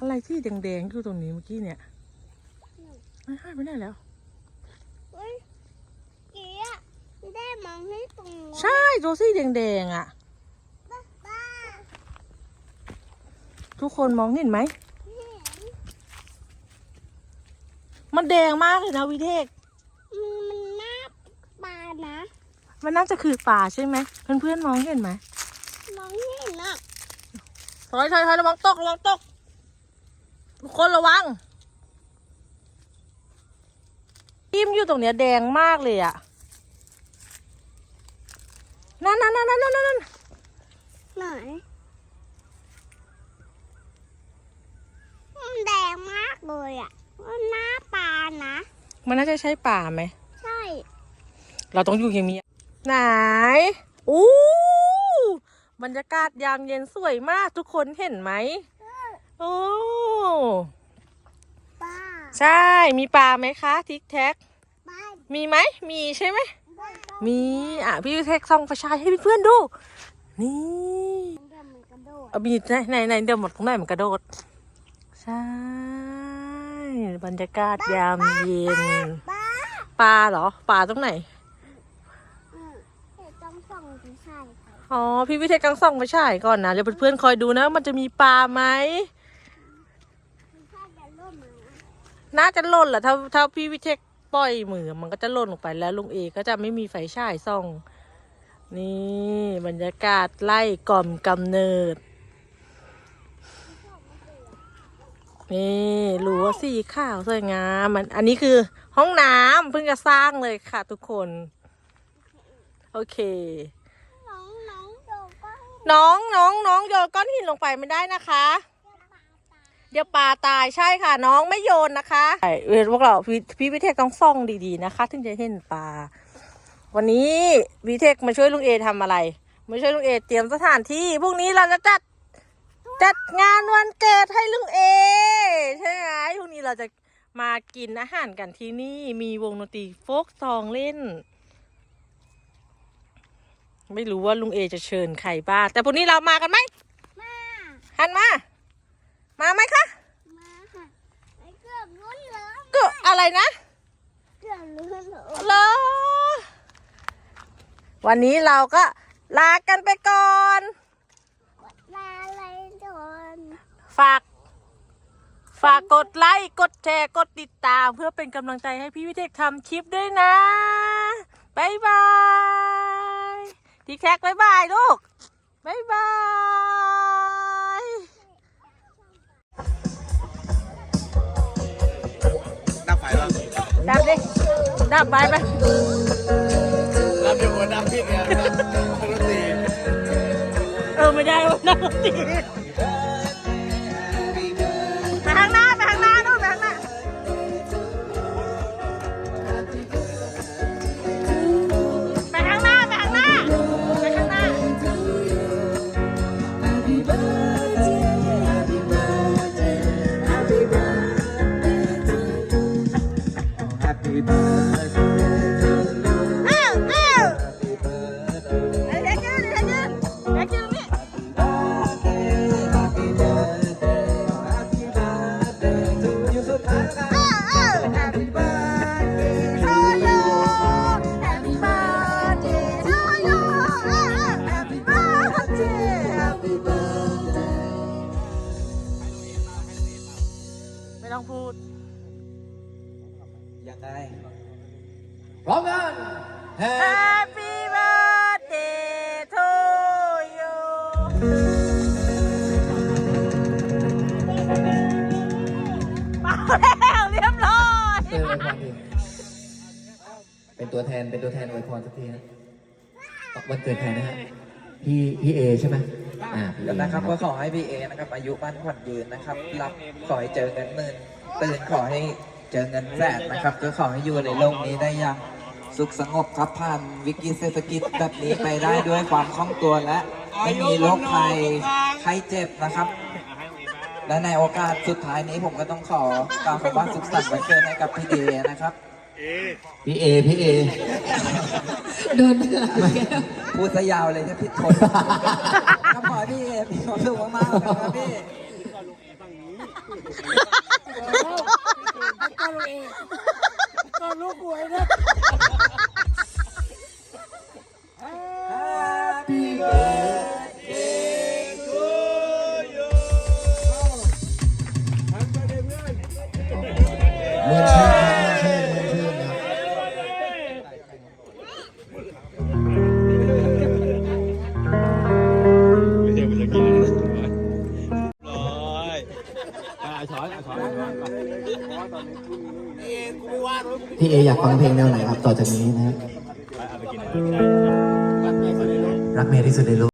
อะไรที่แดงๆอยู่ตรงนี้เมื่อกี้เนี่ยไม่หายไปไหนแล้วเฮ้ยเกียร์ได้มองให้ตรงนู้นใช่ตัวสีแดงๆอะป้าทุกคนมองเห็นไหมเห็นมันแดงมากเลยนะวิเทกมันหน้าปลานะ มันน่าจะคือป่าใช่ไหมเพื่อนๆมองเห็นไหมมองเห็นอะถอยถอยถอยระวังตกระวังตก ทุกคนระวังทิมอยู่ตรงเนี้ยแดงมากเลยอะนั่นนั่นนั่นนั่นนั่นนั่นไหนมันแดงมากเลยอะมันหน้าปลานะ มันน่าจะใช่ป่าไหม ใช่ เราต้องอยู่อย่างนี้ไหน อู้ บรรยากาศยามเย็นสวยมากทุกคนเห็นไหม โอ้ป้าใช่มีปลาไหมคะ ทิกแท็กป้ามีไหม มีใช่ไหมป้ามีอะพี่แท็กส่องไฟฉายให้เพื่อนๆดู นี่เดี๋ยวมันกระโดดเอาบีไหนไหนไหนเดี๋ยวหมดตรงไหนมันกระโดด ใช่ บรรยากาศยามเย็นป้าปลาเหรอปลาตรงไหน อืมเดี๋ยวต้องส่องที่ใช่ค่ะอ๋อ พี่วิเทศกังส่องไฟฉายก่อนนะเดี๋ยวเพื่อนๆคอยดูนะ มันจะมีปลาไหม ที่ใช่จะร่มมา น่าจะหล่นแหละถ้าถ้าพี่วิเทคปล่อยมือ มันก็จะหล่นลงไปแล้วลุงเอก็จะไม่มีไฟฉายส่อง นี่บรรยากาศไล่กล่อมกำเนิด นี่รั้วสีขาวสวยงามมันอันนี้คือห้องน้ำเพิ่งจะสร้างเลยค่ะทุกคน โอเค น้องน้องโดก็น้องน้องน้องโยนก้อนหินลงไปไม่ได้นะคะ เดี๋ยวปลาตายใช่ค่ะ น้องไม่โยนนะคะใช่เวพวกเราพี่พี่วิเทคต้องส่องดีๆนะคะ ถึงจะเห็นปลา วันนี้วิเทคมาช่วยลุงเอทำอะไร มาช่วยลุงเอเตรียมสถานที่พรุ่งนี้เราจะจัดจัดงานวันเกิดให้ลุงเอใช่ไหมพรุ่งนี้เราจะมากินอาหารกันที่นี่มีวงดนตรีโฟกซองเล่น ไม่รู้ว่าลุงเอจะเชิญใครบ้างแต่พรุ่งนี้เรามากันไหมมาหันมา มาไหมคะมาค่ะไอ้เกือบลุ้นเลยก็อะไรนะเกือบลุ้นเลยเหรอวันนี้เราก็ลากันไปก่อนลาอะไรโดนฝาก ฝากกดไลค์กดแชร์กดติดตาม เพื่อเป็นกำลังใจให้พี่วิเทกทำคลิปด้วยนะบายบาย ทีแท็กบายบายลูกบายบาย ดับดิดับไปไปดับอยู่บนดับพี่เนี่ยรถตี เออไม่ได้ว่านั่งรถติ พร้อมกัน Happy Happy birthday to you มาแล้วเรียบร้อยเอออวยพรดิเป็นตัวแทน เป็นตัวแทนอวยพรสักทีนะวันเกิดใครนะฮะ พี่พี่เอใช่ไหมอ่าพี่เอนะครับก็ขอให้พี่เอนะครับ อายุบ้านขวัญยืนนะครับ รับขอให้เจอเงินหมื่นตื่นขอให้ เจอเงินแสนนะครับ ก็ขอให้อยู่ในโลกนี้ได้อย่างสุขสงบครับผ่านวิกฤตเศรษฐกิจแบบนี้ไปได้ด้วยความคล่องตัวและไม่มีโรคภัยไข้เจ็บนะครับ และในโอกาสสุดท้ายนี้ผมก็ต้องขอกล่าวคำว่าสุขสันต์วันเกิดให้กับพี่เอนะครับพี่เอพี่เอโดนเบื่อพูดซะยาวเลยถ้าผิดคนก็ขอให้พี่เอมีความสุขมากๆนะครับพี่ เลยตอนลูกหวยนะ อะช้อนอะช้อนพี่เออยากฟังเพลงแนวไหนครับต่อจากนี้นะฮะรักเมย์ที่สุดในโลก